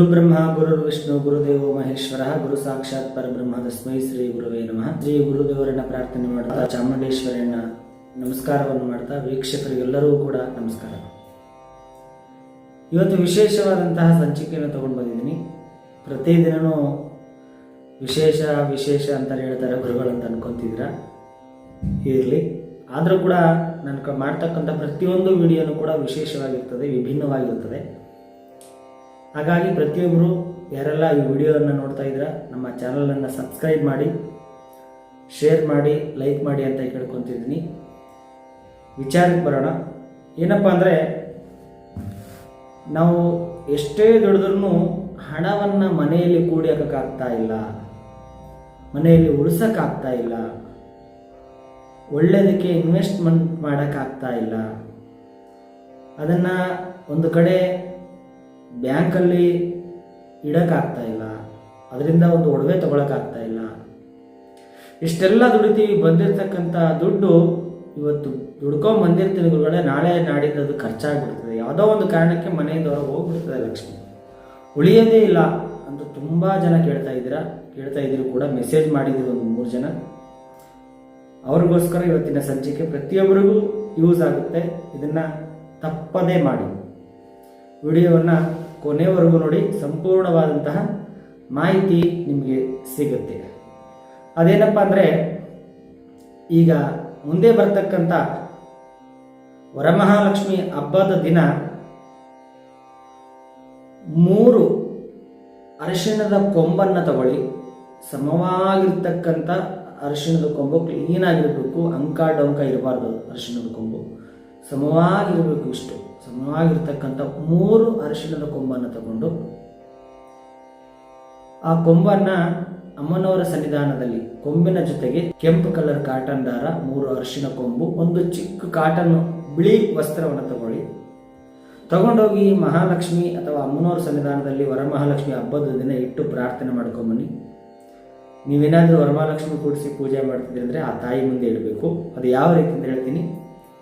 ಗುರು ಬ್ರಹ್ಮ ಗುರು ವಿಷ್ಣು, ಗುರುದೇವ, ಮಹೇಶ್ವರ, ಗುರು ಸಾಕ್ಷಾತ್ ಪರಬ್ರಹ್ಮ, ತಸ್ಮೈ ಶ್ರೀ ಗುರುವೇ ನಮಃ. ಶ್ರೀ ಗುರುದೇವರನ್ನ ಪ್ರಾರ್ಥನೆ ಮಾಡ್ತಾ ಚಾಮುಂಡೇಶ್ವರಿಯನ್ನ ನಮಸ್ಕಾರವನ್ನು ಮಾಡ್ತಾ ವೀಕ್ಷಕರಿಗೆಲ್ಲರಿಗೂ ಕೂಡ ನಮಸ್ಕಾರ. ಇವತ್ತು ವಿಶೇಷವಾದಂತಹ ಸಂಚಿಕೆಯನ್ನು ತಗೊಂಡು ಬಂದಿದ್ದೀನಿ. ಪ್ರತಿದಿನನೂ ವಿಶೇಷ ವಿಶೇಷ ಅಂತ ಹೇಳ್ತಾರೆ ಗುರುಗಳಂತ ಅನ್ಕೊಂತಿದ್ರ ಇರಲಿ. ಆದರೂ ಕೂಡ ನಾನು ಮಾಡ್ತಕ್ಕಂಥ ಪ್ರತಿಯೊಂದು ವಿಡಿಯೋನು ಕೂಡ ವಿಶೇಷವಾಗಿರ್ತದೆ, ವಿಭಿನ್ನವಾಗಿರ್ತದೆ. ಹಾಗಾಗಿ ಪ್ರತಿಯೊಬ್ಬರು ಯಾರೆಲ್ಲ ಈ ವಿಡಿಯೋವನ್ನು ನೋಡ್ತಾ ಇದ್ದೀರಾ, ನಮ್ಮ ಚಾನಲನ್ನು ಸಬ್ಸ್ಕ್ರೈಬ್ ಮಾಡಿ, ಶೇರ್ ಮಾಡಿ, ಲೈಕ್ ಮಾಡಿ ಅಂತ ಕೇಳ್ಕೊತಿದ್ದೀನಿ. ವಿಚಾರಕ್ಕೆ ಬರೋಣ. ಏನಪ್ಪ ಅಂದರೆ, ನಾವು ಎಷ್ಟೇ ದುಡಿದ್ರೂ ಹಣವನ್ನು ಮನೆಯಲ್ಲಿ ಕೂಡಿಯೋಕ್ಕಾಗ್ತಾ ಇಲ್ಲ, ಮನೆಯಲ್ಲಿ ಉಳಿಸೋಕ್ಕಾಗ್ತಾ ಇಲ್ಲ ಒಳ್ಳೆಯದಕ್ಕೆ ಇನ್ವೆಸ್ಟ್ಮೆಂಟ್ ಮಾಡೋಕ್ಕಾಗ್ತಾ ಇಲ್ಲ, ಅದನ್ನು ಒಂದು ಕಡೆ ಬ್ಯಾಂಕಲ್ಲಿ ಇಡೋಕ್ಕಾಗ್ತಾ ಇಲ್ಲ. ಅದರಿಂದ ಒಂದು ಒಡವೆ ತಗೊಳಕ್ಕಾಗ್ತಾ ಇಲ್ಲ. ಇಷ್ಟೆಲ್ಲ ದುಡಿತೀವಿ ಬಂದಿರತಕ್ಕಂಥ ದುಡ್ಡು ಇವತ್ತು ದುಡ್ಕೊಂಡ್ ಬಂದಿರ್ತೀನಿ ಗುರುಗಳೇ, ನಾಳೆ ನಾಡಿದ್ದು ಅದು ಖರ್ಚಾಗ್ಬಿಡ್ತದೆ. ಯಾವುದೋ ಒಂದು ಕಾರಣಕ್ಕೆ ಮನೆಯಿಂದ ಹೊರಗೆ ಹೋಗ್ಬಿಡ್ತದೆ ಲಕ್ಷ್ಮಿ. ಉಳಿಯೋದೇ ಇಲ್ಲ ಅಂತ ತುಂಬ ಜನ ಕೇಳ್ತಾ ಇದ್ದೀರಾ? ಕೇಳ್ತಾ ಇದ್ದೀರಿ ಕೂಡ ಮೆಸೇಜ್ ಮಾಡಿದ್ದೀರಿ ಒಂದು ಮೂರು ಜನ. ಅವ್ರಿಗೋಸ್ಕರ ಇವತ್ತಿನ ಸಂಚಿಕೆ ಪ್ರತಿಯೊಬ್ಬರಿಗೂ ಯೂಸ್ ಆಗುತ್ತೆ. ಇದನ್ನು ತಪ್ಪದೇ ಮಾಡಿ. ವಿಡಿಯೋವನ್ನು ಕೊನೆವರೆಗೂ ನೋಡಿ ಸಂಪೂರ್ಣವಾದಂತಹ ಮಾಹಿತಿ ನಿಮಗೆ ಸಿಗುತ್ತೆ. ಅದೇನಪ್ಪ ಅಂದರೆ, ಈಗ ಮುಂದೆ ಬರ್ತಕ್ಕಂಥ ವರಮಹಾಲಕ್ಷ್ಮಿ ಹಬ್ಬದ ದಿನ ಮೂರು ಅರಿಶಿಣದ ಕೊಂಬನ್ನು ತಗೊಳ್ಳಿ. ಸಮವಾಗಿರ್ತಕ್ಕಂಥ ಅರಿಶಿಣದ ಕೊಂಬು ಕ್ಲೀನ್ ಆಗಿರಬೇಕು, ಅಂಕ ಡೊಂಕ ಇರಬಾರ್ದು ಅರಿಶಿಣದ ಕೊಂಬು. ಸಮವಾಗಿರಬೇಕು ಇಷ್ಟು ಸಮವಾಗಿರ್ತಕ್ಕಂಥ ಮೂರು ಅರಿಶಿಣದ ಕೊಂಬನ್ನು ತಗೊಂಡು ಆ ಕೊಂಬನ್ನ ಅಮ್ಮನವರ ಸನ್ನಿಧಾನದಲ್ಲಿ ಕೊಂಬಿನ ಜೊತೆಗೆ ಕೆಂಪು ಕಲರ್ ಕಾಟನ್ ದಾರ, ಮೂರು ಅರಿಶಿಣ ಕೊಂಬು, ಒಂದು ಚಿಕ್ಕ ಕಾಟನ್ ಬಿಳಿ ವಸ್ತ್ರವನ್ನು ತಗೊಳ್ಳಿ. ತಗೊಂಡೋಗಿ ಮಹಾಲಕ್ಷ್ಮಿ ಅಥವಾ ಅಮ್ಮನವರ ಸನ್ನಿಧಾನದಲ್ಲಿ ವರಮಹಾಲಕ್ಷ್ಮಿ ಹಬ್ಬದ ದಿನ ಇಟ್ಟು ಪ್ರಾರ್ಥನೆ ಮಾಡ್ಕೊಂಬನ್ನಿ. ನೀವೇನಾದರೂ ವರಮಹಾಲಕ್ಷ್ಮಿ ಕೂಡಿಸಿ ಪೂಜೆ ಮಾಡ್ತಿದ್ರಿ ಅಂದರೆ ಆ ತಾಯಿ ಮುಂದೆ ಇಡಬೇಕು. ಅದು ಯಾವ ರೀತಿ ಅಂತ ಹೇಳ್ತೀನಿ?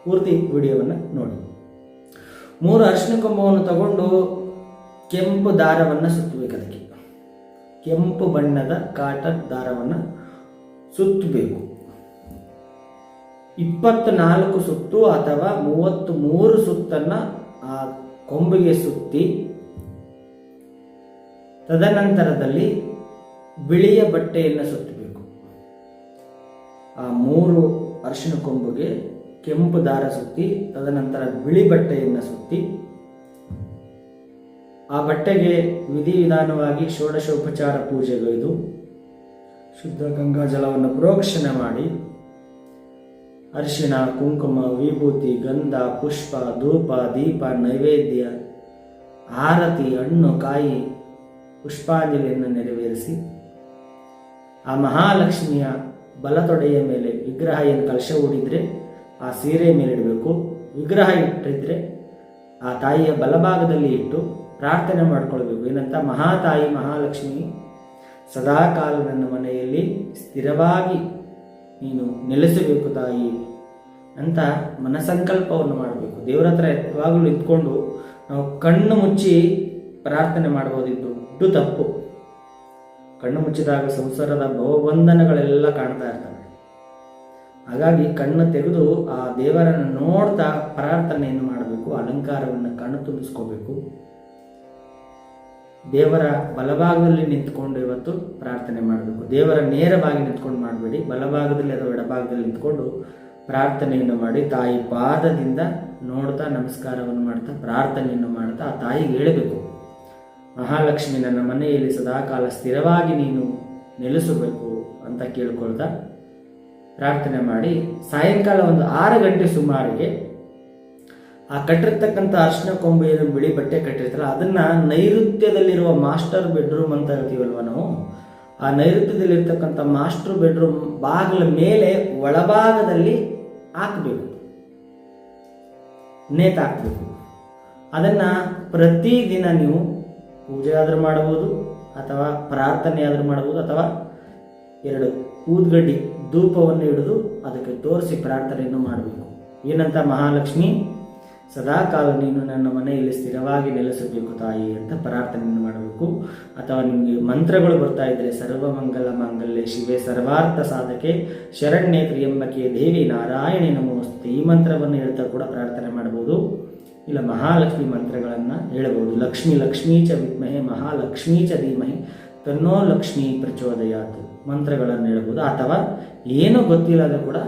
ಪೂರ್ತಿ ವಿಡಿಯೋವನ್ನು ನೋಡಿ. ಮೂರು ಅರಿಶಿನ ಕೊಂಬವನ್ನು ತಗೊಂಡು ಕೆಂಪು ದಾರವನ್ನು ಸುತ್ತಬೇಕು ಅದಕ್ಕೆ. ಕೆಂಪು ಬಣ್ಣದ ಕಾಟನ್ ದಾರವನ್ನು ಸುತ್ತಬೇಕು. ಇಪ್ಪತ್ನಾಲ್ಕು ಸುತ್ತು ಅಥವಾ ಮೂವತ್ತು ಮೂರು ಸುತ್ತನ್ನ ಆ ಕೊಂಬಿಗೆ ಸುತ್ತಿ, ತದನಂತರದಲ್ಲಿ ಬಿಳಿಯ ಬಟ್ಟೆಯನ್ನು ಸುತ್ತಬೇಕು. ಆ ಮೂರು ಅರಿಶಿನ ಕೊಂಬುಗೆ ಕೆಂಪು ದಾರ ಸುತ್ತಿ, ತದನಂತರ ಬಿಳಿ ಬಟ್ಟೆಯನ್ನು ಸುತ್ತಿ. ಆ ಬಟ್ಟೆಗೆ ವಿಧಿವಿಧಾನವಾಗಿ ಷೋಡಶೋಪಚಾರ ಪೂಜೆಗೈದು ಶುದ್ಧ ಗಂಗಾ ಜಲವನ್ನು ಪ್ರೋಕ್ಷಣೆ ಮಾಡಿ. ಅರಿಶಿಣ, ಕುಂಕುಮ, ವಿಭೂತಿ, ಗಂಧ, ಪುಷ್ಪ, ಧೂಪ, ದೀಪ, ನೈವೇದ್ಯ, ಆರತಿ, ಹಣ್ಣು, ಕಾಯಿ, ಪುಷ್ಪಾಂಜಲಿಯನ್ನು ನೆರವೇರಿಸಿ, ಆ ಮಹಾಲಕ್ಷ್ಮಿಯ ಬಲತೊಡೆಯ ಮೇಲೆ ವಿಗ್ರಹ ಏನು ಕಲಶ ಹೂಡಿದ್ರೆ ಆ ಸೀರೆ ಮೇಲಿಡಬೇಕು ವಿಗ್ರಹ ಇಟ್ಟಿದ್ರೆ ಆ ತಾಯಿಯ ಬಲಭಾಗದಲ್ಲಿ ಇಟ್ಟು ಪ್ರಾರ್ಥನೆ ಮಾಡಿಕೊಳ್ಬೇಕು. ಏನಂತ? ಮಹಾತಾಯಿ ಮಹಾಲಕ್ಷ್ಮಿ ಸದಾಕಾಲ ನನ್ನ ಮನೆಯಲ್ಲಿ ಸ್ಥಿರವಾಗಿ ನೀನು ನೆಲೆಸಬೇಕು ತಾಯಿ ಅಂತ ಮನಸಂಕಲ್ಪವನ್ನು ಮಾಡಬೇಕು. ದೇವರ ಹತ್ರ ಯಾವಾಗಲೂ ಇದ್ಕೊಂಡು ನಾವು ಕಣ್ಣು ಮುಚ್ಚಿ ಪ್ರಾರ್ಥನೆ ಮಾಡಬಹುದು ಇದು ದೊಡ್ಡ ತಪ್ಪು. ಕಣ್ಣು ಮುಚ್ಚಿದಾಗ ಸಂಸಾರದ ಭವಬಂಧನಗಳೆಲ್ಲ ಕಾಣ್ತಾ ಇರ್ತವೆ. ಹಾಗಾಗಿ ಕಣ್ಣು ತೆಗೆದು ಆ ದೇವರನ್ನು ನೋಡ್ತಾ ಪ್ರಾರ್ಥನೆಯನ್ನು ಮಾಡಬೇಕು, ಅಲಂಕಾರವನ್ನು ಕಣ್ಣು ತುಂಬಿಸ್ಕೋಬೇಕು. ದೇವರ ಬಲಭಾಗದಲ್ಲಿ ನಿಂತ್ಕೊಂಡು ಇವತ್ತು ಪ್ರಾರ್ಥನೆ ಮಾಡಬೇಕು. ದೇವರ ನೇರವಾಗಿ ನಿಂತ್ಕೊಂಡು ಮಾಡಬೇಡಿ, ಬಲಭಾಗದಲ್ಲಿ ಅಥವಾ ಎಡಭಾಗದಲ್ಲಿ ನಿಂತ್ಕೊಂಡು ಪ್ರಾರ್ಥನೆಯನ್ನು ಮಾಡಿ, ತಾಯಿ ಪಾದದಿಂದ ನೋಡ್ತಾ ನಮಸ್ಕಾರವನ್ನು ಮಾಡ್ತಾ ಪ್ರಾರ್ಥನೆಯನ್ನು ಮಾಡ್ತಾ ಆ ತಾಯಿಗೆ ಹೇಳಬೇಕು, ಮಹಾಲಕ್ಷ್ಮಿ, ನನ್ನ ಮನೆಯಲ್ಲಿ ಸದಾಕಾಲ ಸ್ಥಿರವಾಗಿ ನೀನು ನೆಲೆಸಬೇಕು ಅಂತ ಕೇಳ್ಕೊಳ್ತಾ ಪ್ರಾರ್ಥನೆ ಮಾಡಿ ಸಾಯಂಕಾಲ ಒಂದು ಆರು ಗಂಟೆ ಸುಮಾರಿಗೆ ಆ ಕಟ್ಟಿರ್ತಕ್ಕಂಥ ಅರ್ಶಿನ ಕೊಂಬು ಏನು ಬಿಳಿ ಬಟ್ಟೆ ಕಟ್ಟಿರ್ತಾರಲ್ಲ, ಅದನ್ನ ನೈಋತ್ಯದಲ್ಲಿರುವ ಮಾಸ್ಟರ್ ಬೆಡ್ರೂಮ್ ಅಂತ ಹೇಳ್ತೀವಲ್ವ ನಾವು? ಆ ನೈಋತ್ಯದಲ್ಲಿರ್ತಕ್ಕಂಥ ಮಾಸ್ಟರ್ ಬೆಡ್ರೂಮ್ ಬಾಗಿಲ ಮೇಲೆ ಒಳಭಾಗದಲ್ಲಿ ಹಾಕಬೇಕು. ನೇತು ಅದನ್ನ ಪ್ರತಿದಿನ ನೀವು ಪೂಜೆ ಆದರೂ ಮಾಡಬಹುದು, ಅಥವಾ ಪ್ರಾರ್ಥನೆ ಆದರೂ ಮಾಡಬಹುದು, ಅಥವಾ ಎರಡು ಊದ್ಗಡ್ಡಿ ಧೂಪವನ್ನು ಹಿಡಿದು ಅದಕ್ಕೆ ತೋರಿಸಿ ಪ್ರಾರ್ಥನೆಯನ್ನು ಮಾಡಬೇಕು. ಏನಂತ ಮಹಾಲಕ್ಷ್ಮಿ? ಸದಾಕಾಲ ನೀನು ನನ್ನ ಮನೆಯಲ್ಲಿ ಸ್ಥಿರವಾಗಿ ನೆಲೆಸಬೇಕು ತಾಯಿ ಅಂತ ಪ್ರಾರ್ಥನೆಯನ್ನು ಮಾಡಬೇಕು. ಅಥವಾ ನಿಮಗೆ ಮಂತ್ರಗಳು ಬರ್ತಾ ಇದ್ದರೆ ಸರ್ವಮಂಗಲ ಮಂಗಲ್ಯ ಶಿವೆ ಸರ್ವಾರ್ಥ ಸಾಧಕೆ ಶರಣ್ಯ ತ್ರಿಯಂಬಕೆ ದೇವಿ ನಾರಾಯಣಿ ನಮೋಸ್ತೆ. ಈ ಮಂತ್ರವನ್ನು ಹೇಳ್ತಾ ಕೂಡ ಪ್ರಾರ್ಥನೆ ಮಾಡಬಹುದು. ಇಲ್ಲ ಮಹಾಲಕ್ಷ್ಮಿ ಮಂತ್ರಗಳನ್ನು ಹೇಳಬಹುದು. ಲಕ್ಷ್ಮಿ ಲಕ್ಷ್ಮೀ ಚ ವಿದ್ಮಹೆ ಮಹಾಲಕ್ಷ್ಮೀ ಚ ಧೀಮಹಿ ತನ್ನೋ ಲಕ್ಷ್ಮೀ ಪ್ರಚೋದಯಾತ್ ಮಂತ್ರಗಳನ್ನು ಹೇಳ್ಬೋದು. ಅಥವಾ ಏನು ಗೊತ್ತಿಲ್ಲದ ಕೂಡ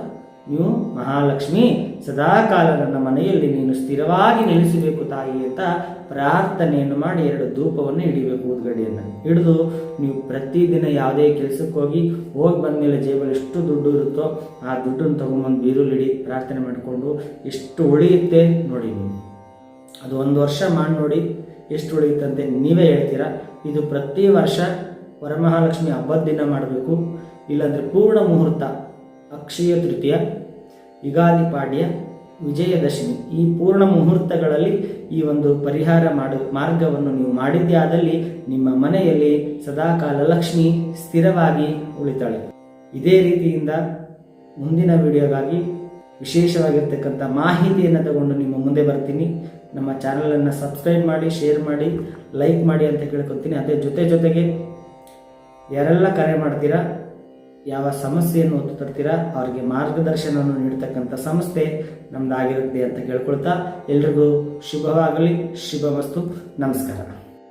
ನೀವು ಮಹಾಲಕ್ಷ್ಮಿ ಸದಾಕಾಲ ನನ್ನ ಮನೆಯಲ್ಲಿ ನೀನು ಸ್ಥಿರವಾಗಿ ನೆಲೆಸಬೇಕು ತಾಯಿ ಅಂತ ಪ್ರಾರ್ಥನೆಯನ್ನು ಮಾಡಿ ಎರಡು ಧೂಪವನ್ನು ಹಿಡಿಬೇಕು ಉದ್ಗಡೆಯನ್ನು. ಹಿಡಿದು ನೀವು ಪ್ರತಿದಿನ ಯಾವುದೇ ಕೆಲಸಕ್ಕೆ ಹೋಗಿ ಹೋಗಿ ಬಂದಮೇಲೆ ಜೇಬಲ್ಲಿ ಎಷ್ಟು ದುಡ್ಡು ಇರುತ್ತೋ ಆ ದುಡ್ಡನ್ನು ತೊಗೊಂಬಂದು ಬೀರುಲಿಡಿ, ಪ್ರಾರ್ಥನೆ ಮಾಡಿಕೊಂಡು ಎಷ್ಟು ಉಳಿಯುತ್ತೆ ನೋಡಿ ನೀವು. ಅದು ಒಂದು ವರ್ಷ ಮಾಡಿ ನೋಡಿ. ಎಷ್ಟು ಉಳಿಯುತ್ತಂತೆ ನೀವೇ ಹೇಳ್ತೀರಾ? ಇದು ಪ್ರತಿ ವರ್ಷ ವರಮಹಾಲಕ್ಷ್ಮಿ ಹಬ್ಬದ ದಿನ ಮಾಡಬೇಕು. ಇಲ್ಲಾಂದರೆ ಪೂರ್ಣ ಮುಹೂರ್ತ, ಅಕ್ಷಯ ತೃತೀಯ, ಯುಗಾದಿ ಪಾಡ್ಯ, ವಿಜಯದಶಮಿ. ಈ ಪೂರ್ಣ ಮುಹೂರ್ತಗಳಲ್ಲಿ ಈ ಒಂದು ಪರಿಹಾರ ಮಾಡು, ಮಾರ್ಗವನ್ನು ನೀವು ಮಾಡಿದ್ದೇ ಆದಲ್ಲಿ ನಿಮ್ಮ ಮನೆಯಲ್ಲಿ ಸದಾಕಾಲ ಲಕ್ಷ್ಮಿ ಸ್ಥಿರವಾಗಿ ಉಳಿತಾಳೆ. ಇದೇ ರೀತಿಯಿಂದ ಮುಂದಿನ ವಿಡಿಯೋಗಾಗಿ ವಿಶೇಷವಾಗಿರ್ತಕ್ಕಂಥ ಮಾಹಿತಿಯನ್ನು ತಗೊಂಡು ನಿಮ್ಮ ಮುಂದೆ ಬರ್ತೀನಿ. ನಮ್ಮ ಚಾನಲನ್ನು ಸಬ್ಸ್ಕ್ರೈಬ್ ಮಾಡಿ ಶೇರ್ ಮಾಡಿ ಲೈಕ್ ಮಾಡಿ ಅಂತ ಕೇಳ್ಕೊತೀನಿ. ಅದೇ ಜೊತೆ ಜೊತೆಗೆ ಯಾರೆಲ್ಲ ಕರೆ ಮಾಡ್ತೀರಾ, ಯಾವ ಸಮಸ್ಯೆಯನ್ನು ಒತ್ತು ತರ್ತೀರಾ, ಅವರಿಗೆ ಮಾರ್ಗದರ್ಶನವನ್ನು ನೀಡ್ತಕ್ಕಂಥ ಸಂಸ್ಥೆ ನಮ್ದಾಗಿರುತ್ತೆ ಅಂತ ಕೇಳ್ಕೊಳ್ತಾ ಎಲ್ರಿಗೂ ಶುಭವಾಗಲಿ ಶುಭ ನಮಸ್ಕಾರ.